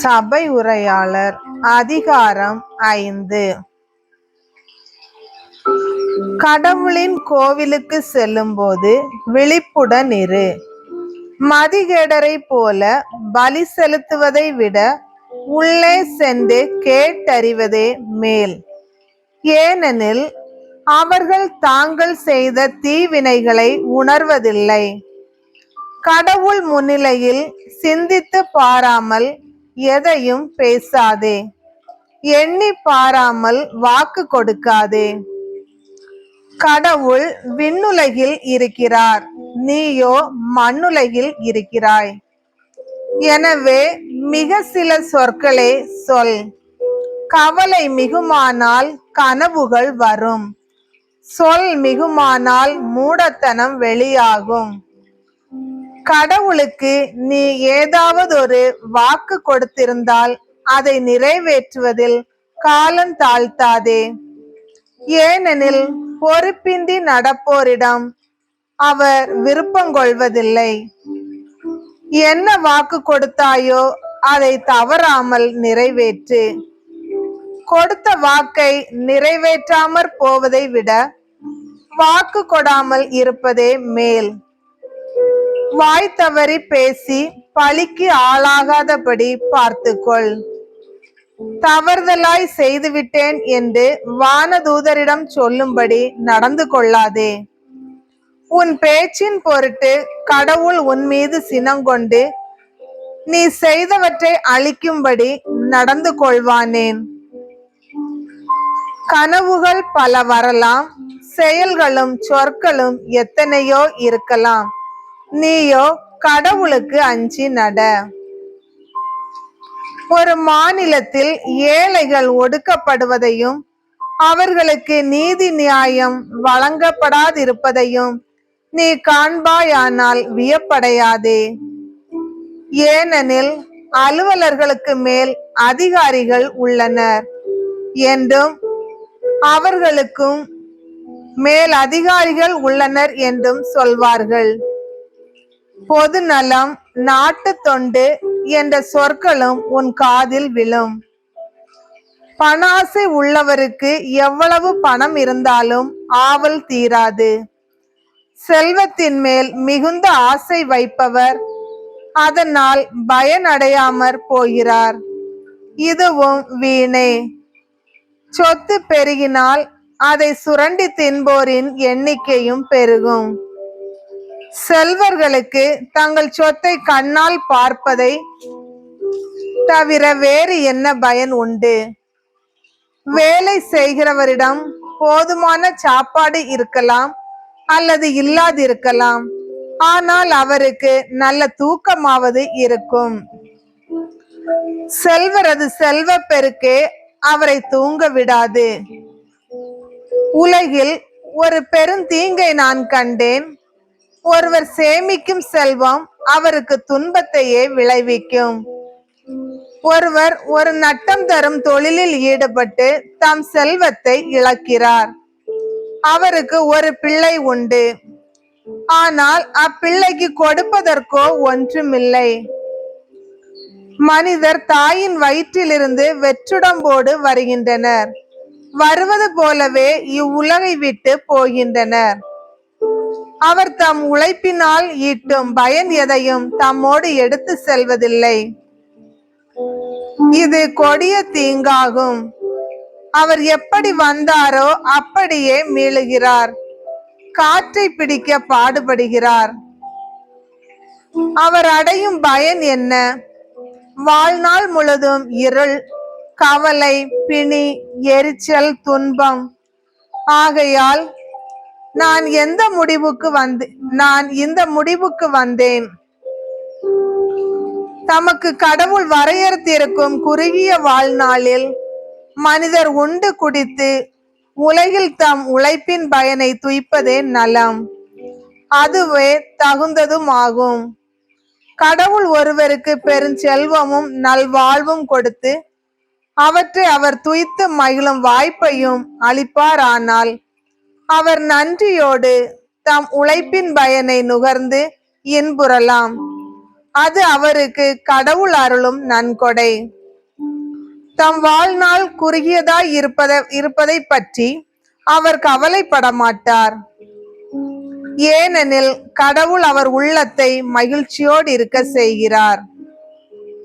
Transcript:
சபை உரையாளர் அதிகாரம் ஐந்து. கடவுளின் கோவிலுக்கு செல்லும்போது விழிப்புடன் இரு. மதிகேடரை போல பலி செலுத்துவதை விட உள்ளே சென்று கேட்டறிவதே மேல். ஏனெனில் அவர்கள் தாங்கள் செய்த தீவினைகளை உணர்வதில்லை. கடவுள் முன்னிலையில் சிந்தித்து பாராமல் எதையும் பேசாதே. எண்ணி பாராமல் வாக்கு கொடுக்காதே. கடவுள் விண்ணுலகில் இருக்கிறார். நீயோ மண்ணுலகில் இருக்கிறாய். எனவே மிக சில சொற்களே சொல். கவலை மிகுமானால் கனவுகள் வரும். சொல் மிகுமானால் மூடத்தனம் வெளியாகும். கடவுளுக்கு நீ ஏதாவது ஒரு வாக்கு கொடுத்திருந்தால் அதை நிறைவேற்றுவதில் காலம் தாழ்த்தாதே. ஏனெனில் பொறுப்பின்றி நடப்போரிடம் அவர் விருப்பங்கொள்வதில்லை என்ன வாக்கு கொடுத்தாயோ அதை தவறாமல் நிறைவேற்று. கொடுத்த வாக்கை நிறைவேற்றாமற் போவதை விட வாக்கு கொடாமல் இருப்பதே மேல். வாய் தவறி பேசி பழிக்கு ஆளாகாதபடி பார்த்துக்கொள். தவறுதலாய் செய்துவிட்டேன் என்று வானதூதரிடம் சொல்லும்படி நடந்து கொள்ளாதே. உன் பேச்சின் பொருட்டு கடவுள் உன் மீது சினங்கொண்டு நீ செய்தவற்றை அழிக்கும்படி நடந்து கொள்வானேன். கனவுகள் பல வரலாம் செயல்களும் சொற்களும் எத்தனையோ இருக்கலாம். நீயோ கடவுளுக்கு அஞ்சி நட. ஒரு மாநிலத்தில் ஏழைகள் ஒடுக்கப்படுவதையும் அவர்களுக்கு நீதி நியாயம் வழங்கப்படாதிருப்பதையும் நீ காண்பாயானால் வியப்படையாதே. ஏனெனில் அலுவலர்களுக்கு மேல் அதிகாரிகள் உள்ளனர். என்றும் அவர்களுக்கும் மேல் அதிகாரிகள் உள்ளனர் என்றும் சொல்வார்கள். பொது நலம் நாட்டு தொண்டு என்ற சொற்களும் உன் காதில் விழும். பணாசை உள்ளவருக்கு எவ்வளவு பணம் இருந்தாலும் ஆவல் தீராது. செல்வத்தின் மேல் மிகுந்த ஆசை வைப்பவர் அதனால் பயனடையாமற் போகிறார். இதுவும் வீணே. சொத்து பெருகினால் அதை சுரண்டி தின்போரின் எண்ணிக்கையும் பெருகும். செல்வர்களுக்கு தங்கள் சொத்தை கண்ணால் பார்ப்பதை தவிர வேறு என்ன பயன் உண்டு? வேலை செய்கிறவரிடம் போதுமான சாப்பாடு இருக்கலாம் அல்லது இல்லாதிருக்கலாம். ஆனால் அவருக்கு நல்ல தூக்கமாவது இருக்கும். செல்வரது செல்வ பெருக்கே அவரை தூங்க விடாது. உலகில் ஒரு பெருந்தீங்கை நான் கண்டேன். ஒருவர் சேமிக்கும் செல்வம் அவருக்கு துன்பத்தையே விளைவிக்கும். ஒருவர் ஒரு நட்டம் தரும் தொழிலில் ஈடுபட்டு தம் செல்வத்தை இழக்கிறார். அவருக்கு ஒரு பிள்ளை உண்டு. ஆனால் அப்பிள்ளைக்கு கொடுப்பதற்கோ ஒன்றுமில்லை. மனிதர் தாயின் வயிற்றிலிருந்து வெற்றுடம்போடு வருகின்றனர். வருவது போலவே இவ்வுலகை விட்டு போகின்றனர். அவர் தம் உழைப்பினால் ஈட்டும் பயன் எதையும் தம்மோடு எடுத்து செல்வதில்லை. இது கொடிய தீங்காகும். அவர் எப்படி வந்தாரோ அப்படியே மீளுகிறார். காற்றை பிடிக்க பாடுபடுகிறார். அவர் அடையும் பயன் என்ன? வாழ்நாள் முழுதும் இருள் கவலை பிணி எரிச்சல் துன்பம். ஆகையால் நான் எந்த முடிவுக்கு வந்து நான் இந்த முடிவுக்கு வந்தேன். தமக்கு கடவுள் வரையறுத்திருக்கும் குறுகிய வாழ்நாளில் மனிதர் உண்டு குடித்து உலகில் தம் உழைப்பின் பயனை துய்ப்பதே நலம். அதுவே தகுந்ததும் ஆகும் கடவுள் ஒருவருக்கு பெருஞ்செல்வமும் நல்வாழ்வும் கொடுத்து அவற்றை அவர் துய்த்து மகிழும் வாய்ப்பையும் அளிப்பாரானால் அவர் நன்றியோடு தம் உழைப்பின் பயனை நுகர்ந்து இன்புறலாம். அது அவருக்கு கடவுள் அருளும் நன்கொடை. தம் வாழ்நாள் குறுகியதாய் இருப்பத இருப்பதை பற்றி அவர் கவலைப்பட மாட்டார் ஏனெனில் கடவுள் அவர் உள்ளத்தை மகிழ்ச்சியோடு இருக்க செய்கிறார்.